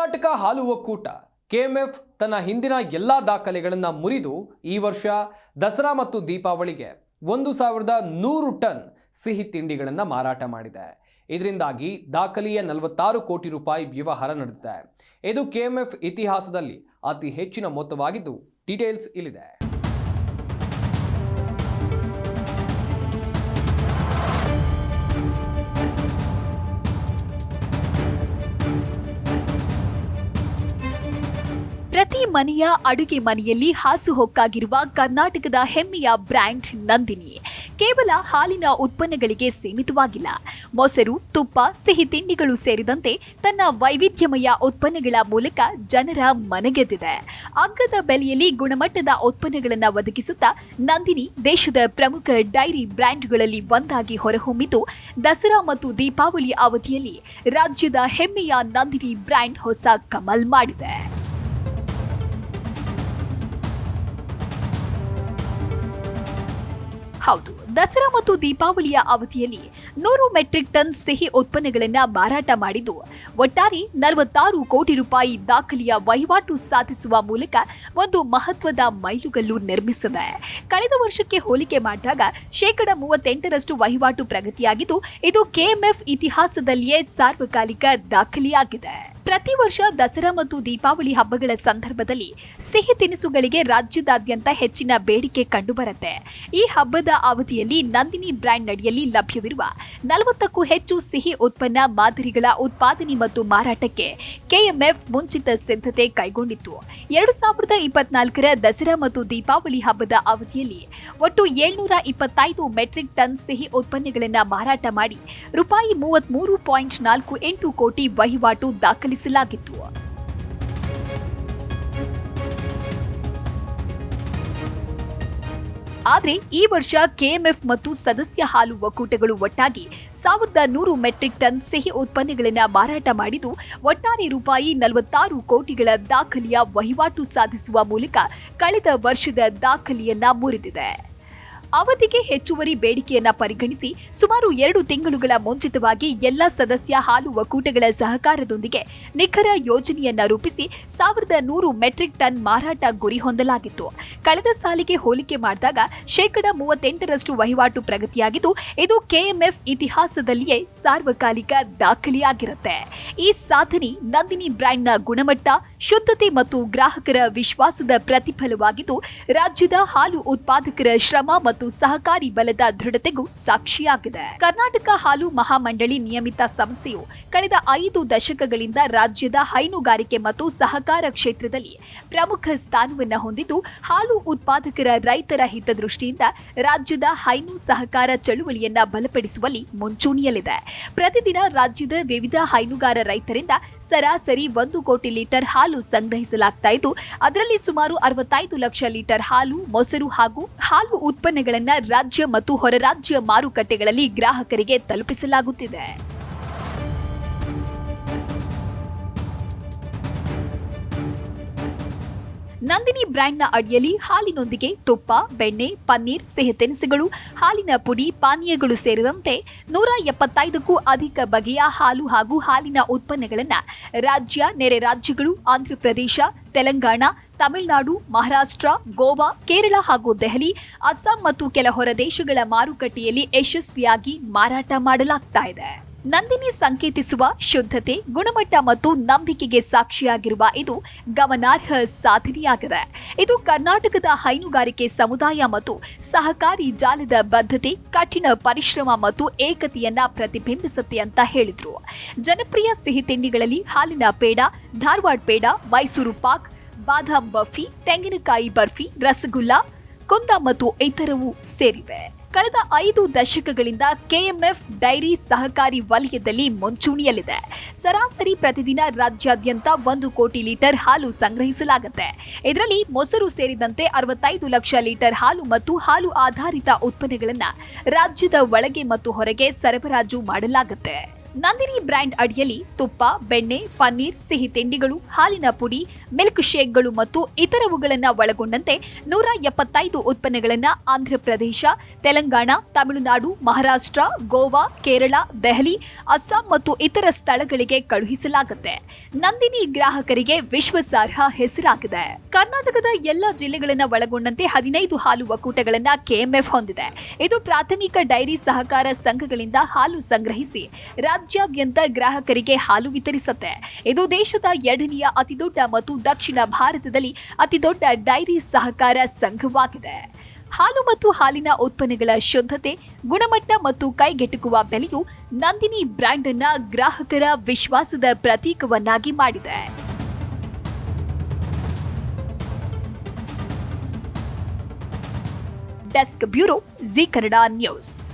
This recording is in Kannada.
ಕರ್ನಾಟಕ ಹಾಲು ಒಕ್ಕೂಟ ಕೆಎಂಎಫ್ ತನ್ನ ಹಿಂದಿನ ಎಲ್ಲ ದಾಖಲೆಗಳನ್ನು ಮುರಿದು ಈ ವರ್ಷ ದಸರಾ ಮತ್ತು ದೀಪಾವಳಿಗೆ ಒಂದು ಸಾವಿರದ ನೂರು ಟನ್ ಸಿಹಿ ತಿಂಡಿಗಳನ್ನು ಮಾರಾಟ ಮಾಡಿದೆ. ಇದರಿಂದಾಗಿ ದಾಖಲೆಯ ನಲವತ್ತಾರು ಕೋಟಿ ರೂಪಾಯಿ ವ್ಯವಹಾರ ನಡೆದಿದೆ. ಇದು ಕೆಎಂಎಫ್ ಇತಿಹಾಸದಲ್ಲಿ ಅತಿ ಹೆಚ್ಚಿನ ಮೊತ್ತವಾಗಿದ್ದು, ಡೀಟೇಲ್ಸ್ ಇಲ್ಲಿದೆ. ಪ್ರತಿ ಮನೆಯ ಅಡುಗೆ ಮನೆಯಲ್ಲಿ ಹಾಸುಹೊಕ್ಕಾಗಿರುವ ಕರ್ನಾಟಕದ ಹೆಮ್ಮೆಯ ಬ್ರ್ಯಾಂಡ್ ನಂದಿನಿ. ಕೇವಲ ಹಾಲಿನ ಉತ್ಪನ್ನಗಳಿಗೆ ಸೀಮಿತವಾಗಿಲ್ಲ. ಮೊಸರು, ತುಪ್ಪ, ಸಿಹಿ ತಿಂಡಿಗಳು ಸೇರಿದಂತೆ ತನ್ನ ವೈವಿಧ್ಯಮಯ ಉತ್ಪನ್ನಗಳ ಮೂಲಕ ಜನರ ಮನಗೆದ್ದಿದೆ ಅಗ್ಗದ ಬೆಲೆಯಲ್ಲಿ ಗುಣಮಟ್ಟದ ಉತ್ಪನ್ನಗಳನ್ನು ಒದಗಿಸುತ್ತಾ ನಂದಿನಿ ದೇಶದ ಪ್ರಮುಖ ಡೈರಿ ಬ್ರ್ಯಾಂಡ್ಗಳಲ್ಲಿ ಒಂದಾಗಿ ಹೊರಹೊಮ್ಮಿದ್ದು ದಸರಾ ಮತ್ತು ದೀಪಾವಳಿ ಅವಧಿಯಲ್ಲಿ ರಾಜ್ಯದ ಹೆಮ್ಮೆಯ ನಂದಿನಿ ಬ್ರ್ಯಾಂಡ್ ಹೊಸ ಕಮಲ್ ಮಾಡಿದೆ. ಹೌದು, ದಸರಾ ಮತ್ತು ದೀಪಾವಳಿಯ ಅವಧಿಯಲ್ಲಿ ನೂರು ಮೆಟ್ರಿಕ್ ಟನ್ ಸಿಹಿ ಉತ್ಪನ್ನಗಳನ್ನು ಮಾರಾಟ ಮಾಡಿದ್ದು, ಒಟ್ಟಾರೆ ನಲವತ್ತಾರು ಕೋಟಿ ರೂಪಾಯಿ ದಾಖಲೆಯ ವಹಿವಾಟು ಸಾಧಿಸುವ ಮೂಲಕ ಒಂದು ಮಹತ್ವದ ಮೈಲುಗಲ್ಲು ನಿರ್ಮಿಸಿದೆ. ಕಳೆದ ವರ್ಷಕ್ಕೆ ಹೋಲಿಕೆ ಮಾಡಿದಾಗ ಶೇಕಡ ಮೂವತ್ತೆಂಟರಷ್ಟು ವಹಿವಾಟು ಪ್ರಗತಿಯಾಗಿದ್ದು, ಇದು ಕೆಎಂಎಫ್ ಇತಿಹಾಸದಲ್ಲಿಯೇ ಸಾರ್ವಕಾಲಿಕ ದಾಖಲೆಯಾಗಿದೆ. ಪ್ರತಿ ವರ್ಷ ದಸರಾ ಮತ್ತು ದೀಪಾವಳಿ ಹಬ್ಬಗಳ ಸಂದರ್ಭದಲ್ಲಿ ಸಿಹಿ ತಿನಿಸುಗಳಿಗೆ ರಾಜ್ಯದಾದ್ಯಂತ ಹೆಚ್ಚಿನ ಬೇಡಿಕೆ ಕಂಡುಬರುತ್ತೆ. ಈ ಹಬ್ಬದ ಅವಧಿಯಲ್ಲಿ ನಂದಿನಿ ಬ್ರ್ಯಾಂಡ್ ಅಡಿಯಲ್ಲಿ ಲಭ್ಯವಿರುವ ನಲವತ್ತಕ್ಕೂ ಹೆಚ್ಚು ಸಿಹಿ ಉತ್ಪನ್ನ ಮಾದರಿಗಳ ಉತ್ಪಾದನೆ ಮತ್ತು ಮಾರಾಟಕ್ಕೆ ಕೆಎಂಎಫ್ ಮುಂಚಿತ ಸಿದ್ಧತೆ ಕೈಗೊಂಡಿತ್ತು. ಎರಡು ಸಾವಿರದ ಇಪ್ಪತ್ನಾಲ್ಕರ ದಸರಾ ಮತ್ತು ದೀಪಾವಳಿ ಹಬ್ಬದ ಅವಧಿಯಲ್ಲಿ ಒಟ್ಟು ಏಳ್ನೂರ ಇಪ್ಪತ್ತೈದು ಮೆಟ್ರಿಕ್ ಟನ್ ಸಿಹಿ ಉತ್ಪನ್ನಗಳನ್ನು ಮಾರಾಟ ಮಾಡಿ, ರೂಪಾಯಿ ಮೂವತ್ಮೂರು ಪಾಯಿಂಟ್ ನಾಲ್ಕು ಎಂಟು ಕೋಟಿ ವಹಿವಾಟು ದಾಖಲಿಸಲಾಗಿತ್ತು ಆದರೆ ಈ ವರ್ಷ ಕೆಎಂಎಫ್ ಮತ್ತು ಸದಸ್ಯ ಹಾಲು ಒಕ್ಕೂಟಗಳು ಒಟ್ಟಾಗಿ ಸಾವಿರದ ನೂರು ಮೆಟ್ರಿಕ್ ಟನ್ ಸಿಹಿ ಉತ್ಪನ್ನಗಳನ್ನು ಮಾರಾಟ ಮಾಡಿದ್ದು, ಒಟ್ಟಾರೆ ರೂಪಾಯಿ ನಲವತ್ತಾರು ಕೋಟಿಗಳ ದಾಖಲೆಯ ವಹಿವಾಟು ಸಾಧಿಸುವ ಮೂಲಕ ಕಳೆದ ವರ್ಷದ ದಾಖಲೆಯನ್ನ ಮುರಿದಿದೆ. ಅವಧಿಗೆ ಹೆಚ್ಚುವರಿ ಬೇಡಿಕೆಯನ್ನ ಪರಿಗಣಿಸಿ ಸುಮಾರು ಎರಡು ತಿಂಗಳುಗಳ ಮುಂಚಿತವಾಗಿ ಎಲ್ಲ ಸದಸ್ಯ ಹಾಲು ಒಕ್ಕೂಟಗಳ ಸಹಕಾರದೊಂದಿಗೆ ನಿಖರ ಯೋಜನೆಯನ್ನ ರೂಪಿಸಿ ಸಾವಿರದ ನೂರು ಮೆಟ್ರಿಕ್ ಟನ್ ಮಾರಾಟ ಗುರಿ ಹೊಂದಲಾಗಿತ್ತು. ಕಳೆದ ಸಾಲಿಗೆ ಹೋಲಿಕೆ ಮಾಡಿದಾಗ ಶೇಕಡ ಮೂವತ್ತೆಂಟರಷ್ಟು ವಹಿವಾಟು ಪ್ರಗತಿಯಾಗಿದ್ದು, ಇದು ಕೆಎಂಎಫ್ ಇತಿಹಾಸದಲ್ಲಿಯೇ ಸಾರ್ವಕಾಲಿಕ ದಾಖಲೆಯಾಗಿರುತ್ತೆ. ಈ ಸಾಧನೆ ನಂದಿನಿ ಬ್ರ್ಯಾಂಡ್ನ ಗುಣಮಟ್ಟ, ಶುದ್ಧತೆ ಮತ್ತು ಗ್ರಾಹಕರ ವಿಶ್ವಾಸದ ಪ್ರತಿಫಲವಾಗಿದ್ದು, ರಾಜ್ಯದ ಹಾಲು ಉತ್ಪಾದಕರ ಶ್ರಮ ಮತ್ತು ಸಹಕಾರಿ ಬಲದ ದೃಢತೆಗೂ ಸಾಕ್ಷಿಯಾಗಿದೆ. ಕರ್ನಾಟಕ ಹಾಲು ಮಹಾಮಂಡಳಿ ನಿಯಮಿತ ಸಂಸ್ಥೆಯು ಕಳೆದ ಐದು ದಶಕಗಳಿಂದ ರಾಜ್ಯದ ಹೈನುಗಾರಿಕೆ ಮತ್ತು ಸಹಕಾರ ಕ್ಷೇತ್ರದಲ್ಲಿ ಪ್ರಮುಖ ಸ್ಥಾನವನ್ನು ಹೊಂದಿದ್ದು, ಹಾಲು ಉತ್ಪಾದಕರ ರೈತರ ಹಿತದೃಷ್ಟಿಯಿಂದ ರಾಜ್ಯದ ಹೈನು ಸಹಕಾರ ಚಳುವಳಿಯನ್ನ ಬಲಪಡಿಸುವಲ್ಲಿ ಮುಂಚೂಣಿಯಲ್ಲಿದೆ. ಪ್ರತಿದಿನ ರಾಜ್ಯದ ವಿವಿಧ ಹೈನುಗಾರ ರೈತರಿಂದ ಸರಾಸರಿ ಒಂದು ಕೋಟಿ ಲೀಟರ್ ಹಾಲು ಸಂಗ್ರಹಿಸಲಾಗ್ತಾ ಇದ್ದು, ಅದರಲ್ಲಿ ಸುಮಾರು ಅರವತ್ತೈದು ಲಕ್ಷ ಲೀಟರ್ ಹಾಲು, ಮೊಸರು ಹಾಗೂ ಹಾಲು ಉತ್ಪನ್ನಗಳನ್ನ ರಾಜ್ಯ ಮತ್ತು ಹೊರರಾಜ್ಯ ಮಾರುಕಟ್ಟೆಗಳಲ್ಲಿ ಗ್ರಾಹಕರಿಗೆ ತಲುಪಿಸಲಾಗುತ್ತಿದೆ. ನಂದಿನಿ ಬ್ರ್ಯಾಂಡ್ನ ಅಡಿಯಲ್ಲಿ ಹಾಲಿನೊಂದಿಗೆ ತುಪ್ಪ, ಬೆಣ್ಣೆ, ಪನ್ನೀರ್, ಸಿಹಿ ತಿನಿಸುಗಳು, ಹಾಲಿನ ಪುಡಿ, ಪಾನೀಯಗಳು ಸೇರಿದಂತೆ ನೂರ ಎಪ್ಪತ್ತೈದಕ್ಕೂ ಅಧಿಕ ಬಗೆಯ ಹಾಲು ಹಾಗೂ ಹಾಲಿನ ಉತ್ಪನ್ನಗಳನ್ನು ರಾಜ್ಯ, ನೆರೆ ರಾಜ್ಯಗಳು, ಆಂಧ್ರಪ್ರದೇಶ, ತೆಲಂಗಾಣ ತಮಿಳುನಾಡು, ಮಹಾರಾಷ್ಟ್ರ, ಗೋವಾ, ಕೇರಳ ಹಾಗೂ ದೆಹಲಿ, ಅಸ್ಸಾಂ ಮತ್ತು ಕೆಲ ಹೊರದೇಶಗಳ ಮಾರುಕಟ್ಟೆಯಲ್ಲಿ ಯಶಸ್ವಿಯಾಗಿ ಮಾರಾಟ ಮಾಡಲಾಗ್ತಾ ಇದೆ. ನಂದಿನಿ ಸಂಕೇತಿಸುವ ಶುದ್ಧತೆ, ಗುಣಮಟ್ಟ ಮತ್ತು ನಂಬಿಕೆಗೆ ಸಾಕ್ಷಿಯಾಗಿರುವ ಇದು ಗಮನಾರ್ಹ ಸಾಧನೆಯಾಗಿದೆ. ಇದು ಕರ್ನಾಟಕದ ಹೈನುಗಾರಿಕೆ ಸಮುದಾಯ ಮತ್ತು ಸಹಕಾರಿ ಜಾಲದ ಬದ್ಧತೆ, ಕಠಿಣ ಪರಿಶ್ರಮ ಮತ್ತು ಏಕತೆಯನ್ನ ಪ್ರತಿಬಿಂಬಿಸುತ್ತೆ ಅಂತ ಹೇಳಿದ್ರು. ಜನಪ್ರಿಯ ಸಿಹಿ ತಿಂಡಿಗಳಲ್ಲಿ ಹಾಲಿನ ಪೇಡ, ಧಾರವಾಡ ಪೇಡ, ಮೈಸೂರು ಪಾಕ್ ಬಾದಾಮ್ ಬರ್ಫಿ, ತೆಂಗಿನಕಾಯಿ ಬರ್ಫಿ, ರಸಗುಲ್ಲ, ಕುಂದ ಮತ್ತು ಇತರವು ಸೇರಿವೆ. ಕಳೆದ ಐದು ದಶಕಗಳಿಂದ ಕೆಎಂಎಫ್ ಡೈರಿ ಸಹಕಾರಿ ವಲಯದಲ್ಲಿ ಮುಂಚೂಣಿಯಲ್ಲಿದೆ. ಸರಾಸರಿ ಪ್ರತಿದಿನ ರಾಜ್ಯಾದ್ಯಂತ ಒಂದು ಕೋಟಿ ಲೀಟರ್ ಹಾಲು ಸಂಗ್ರಹಿಸಲಾಗುತ್ತೆ. ಇದರಲ್ಲಿ ಮೊಸರು ಸೇರಿದಂತೆ ಅರವತ್ತೈದು ಲಕ್ಷ ಲೀಟರ್ ಹಾಲು ಮತ್ತು ಹಾಲು ಆಧಾರಿತ ಉತ್ಪನ್ನಗಳನ್ನು ರಾಜ್ಯದ ಒಳಗೆ ಮತ್ತು ಹೊರಗೆ ಸರಬರಾಜು ಮಾಡಲಾಗುತ್ತೆ. ನಂದಿನಿ ಬ್ರ್ಯಾಂಡ್ ಅಡಿಯಲ್ಲಿ ತುಪ್ಪ, ಬೆಣ್ಣೆ, ಪನ್ನೀರ್, ಸಿಹಿ ತಿಂಡಿಗಳು, ಹಾಲಿನ ಪುಡಿ ಮಿಲ್ಕ್ ಶೇಕ್ಗಳು ಮತ್ತು ಇತರವುಗಳನ್ನು ಒಳಗೊಂಡಂತೆ ನೂರ ಎಪ್ಪತ್ತೈದು ಉತ್ಪನ್ನಗಳನ್ನು ಆಂಧ್ರಪ್ರದೇಶ, ತೆಲಂಗಾಣ, ತಮಿಳುನಾಡು, ಮಹಾರಾಷ್ಟ್ರ, ಗೋವಾ, ಕೇರಳ, ದೆಹಲಿ, ಅಸ್ಸಾಂ ಮತ್ತು ಇತರ ಸ್ಥಳಗಳಿಗೆ ಕಳುಹಿಸಲಾಗುತ್ತೆ. ನಂದಿನಿ ಗ್ರಾಹಕರಿಗೆ ವಿಶ್ವಾಸಾರ್ಹ ಹೆಸರಾಗಿದೆ. ಕರ್ನಾಟಕದ ಎಲ್ಲ ಜಿಲ್ಲೆಗಳನ್ನು ಒಳಗೊಂಡಂತೆ ಹದಿನೈದು ಹಾಲು ಒಕ್ಕೂಟಗಳನ್ನು ಕೆಎಂಎಫ್ ಹೊಂದಿದೆ. ಇದು ಪ್ರಾಥಮಿಕ ಡೈರಿ ಸಹಕಾರ ಸಂಘಗಳಿಂದ ಹಾಲು ಸಂಗ್ರಹಿಸಿ ರಾಜ್ಯಾದ್ಯಂತ ಗ್ರಾಹಕರಿಗೆ ಹಾಲು ವಿತರಿಸುತ್ತೆ. ಇದು ದೇಶದ ಎರಡನೆಯ ಅತಿದೊಡ್ಡ ಮತ್ತು ದಕ್ಷಿಣ ಭಾರತದಲ್ಲಿ ಅತಿದೊಡ್ಡ ಡೈರಿ ಸಹಕಾರ ಸಂಘವಾಗಿದೆ. ಹಾಲು ಮತ್ತು ಹಾಲಿನ ಉತ್ಪನ್ನಗಳ ಶುದ್ಧತೆ, ಗುಣಮಟ್ಟ ಮತ್ತು ಕೈಗೆಟುಕುವ ಬೆಲೆಯು ನಂದಿನಿ ಬ್ರ್ಯಾಂಡ್ ಅನ್ನ ಗ್ರಾಹಕರ ವಿಶ್ವಾಸದ ಪ್ರತೀಕವನ್ನಾಗಿ ಮಾಡಿದೆ. Desk bureau, Zee Kannada news.